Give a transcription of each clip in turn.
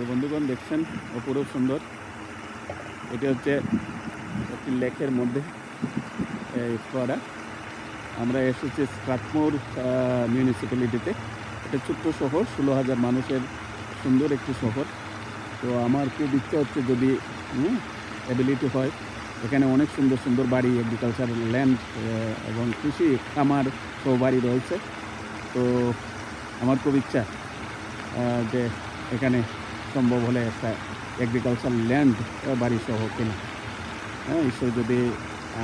এই বন্ধুগণ, দেখছেন? অপরূপ সুন্দর। এটি হচ্ছে একটি লেকের মধ্যে, এই ফোয়ারা। আমরা এসেছি স্ট্রাকমোর মিউনিসিপ্যালিটিতে একটা ছোট্ট শহর, ষোলো হাজার মানুষের সুন্দর একটি শহর। তো আমার খুব ইচ্ছা হচ্ছে যদি অ্যাবিলিটি হয়, এখানে অনেক সুন্দর সুন্দর বাড়ি এগ্রিকালচারাল ল্যান্ড এবং কৃষি, খামার সব বাড়ি রয়েছে। তো আমার খুব ইচ্ছা যে এখানে সম্ভব হলে একটা এগ্রিকালচার ল্যান্ড বাড়ি সহ কেনা। হ্যাঁ ঈশ্বর যদি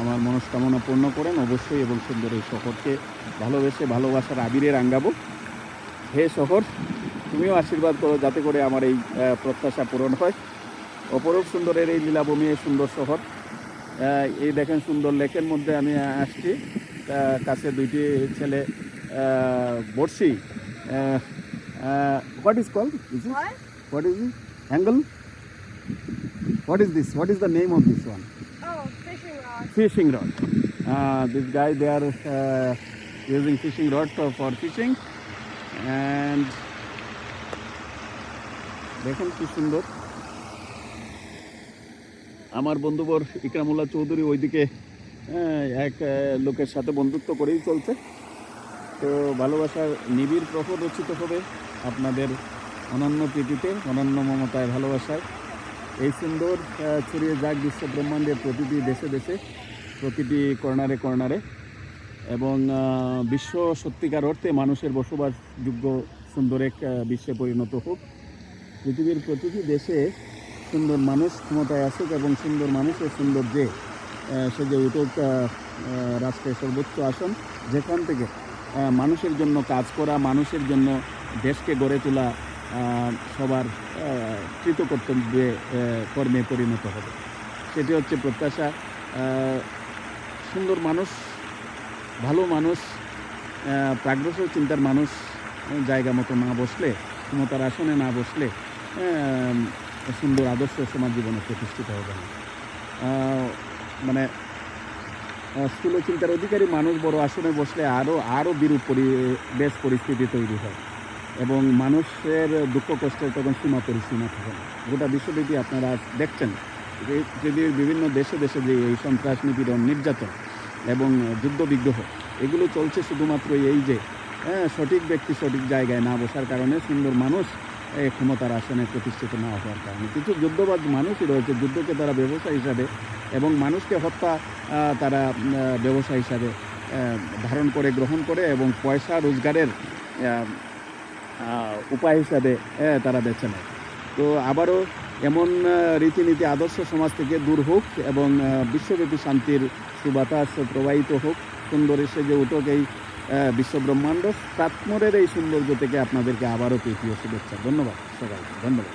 আমার মনস্কামনা পূর্ণ করেন, অবশ্যই এবং সুন্দর এই শহরকে ভালোবেসে ভালোবাসার আবিরে রাঙ্গাবো হে শহর, তুমিও আশীর্বাদ করো যাতে করে আমার এই প্রত্যাশা পূরণ হয়। অপরূপ সুন্দরের এই লীলাভূমি, এই সুন্দর শহর। এই দেখেন সুন্দর লেকের মধ্যে আমি আসছি। কাছে দুইটি ছেলে বড়শি। What is call What? Is it? Angle? What is this? What is the name of this one? Oh, fishing rod. Fishing rod. Uh, this guy, they are uh, using fishing rod for, for fishing. And দেখেন কি সুন্দর আমার বন্ধুবর ইকরামুল্লাহ চৌধুরী ওইদিকে এক লোকের সাথে বন্ধুত্ব করেই চলছে তো ভালোবাসার নিবিড় প্রহর রচিত হবে আপনাদের অনন্য প্রীতিতে, অনন্য মমতায় ভালোবাসায়। এই সুন্দর ছড়িয়ে যাক বিশ্ব ব্রহ্মাণ্ডের প্রতিটি দেশে দেশে, প্রতিটি কর্নারে কর্নারে। এবং বিশ্ব সত্যিকার অর্থে মানুষের বসবাসযোগ্য সুন্দর এক বিশ্বে পরিণত হোক। পৃথিবীর প্রতিটি দেশে সুন্দর মানুষ ক্ষমতায় আসুক এবং সুন্দর মানুষের সুন্দর যে সে যে উঠুক রাষ্ট্রের সর্বোচ্চ আসন। যেখান থেকে মানুষের জন্য কাজ করা, মানুষের জন্য দেশকে গড়ে তোলা সবার কৃতকর্তব্যে কর্মে পরিণত হবে। সেটি হচ্ছে প্রত্যাশা। সুন্দর মানুষ, ভালো মানুষ প্রাগ্রসর চিন্তার মানুষ জায়গা মতো না বসলে, ক্ষমতার আসনে না বসলে সুন্দর আদর্শ সমাজ জীবনে প্রতিষ্ঠিত হবে না। মানে স্থূল চিন্তার অধিকারী মানুষ বড় আসনে বসলে আরও আরও বিরূপ পরিবেশ পরিস্থিতি তৈরি হয়। এবং মানুষের দুঃখ কষ্টের তখন সীমা পরিসীমা থাকে। না গোটা বিশ্বব্যাপী আপনারা দেখছেন পৃথিবীর বিভিন্ন দেশে দেশে যে এই সন্ত্রাস নিপীড়ন নির্যাতন এবং যুদ্ধ বিগ্রহ এগুলো চলছে শুধুমাত্র এই যে হ্যাঁ, সঠিক ব্যক্তি সঠিক জায়গায় না বসার কারণে সুন্দর মানুষ ক্ষমতার আসনে প্রতিষ্ঠিত না হওয়ার কারণে। কিছু যুদ্ধবাজ মানুষই রয়েছে যুদ্ধকে তারা ব্যবসা হিসাবে এবং মানুষকে হত্যা তারা ব্যবসা হিসাবে ধারণ করে গ্রহণ করে এবং পয়সা রোজগারের উপায় হিসাবে তারা বেছে নেয়। তো আবারও এমন রীতিনীতি আদর্শ সমাজ থেকে দূর হোক এবং বিশ্বব্যাপী শান্তির সুবাতাস প্রবাহিত হোক, সুন্দর এসে যে উঠুক এই বিশ্বব্রহ্মাণ্ড। তাৎমরের এই সৌন্দর্য থেকে আপনাদেরকে আবারও তৃতীয় শুভেচ্ছা। ধন্যবাদ সবাই ধন্যবাদ।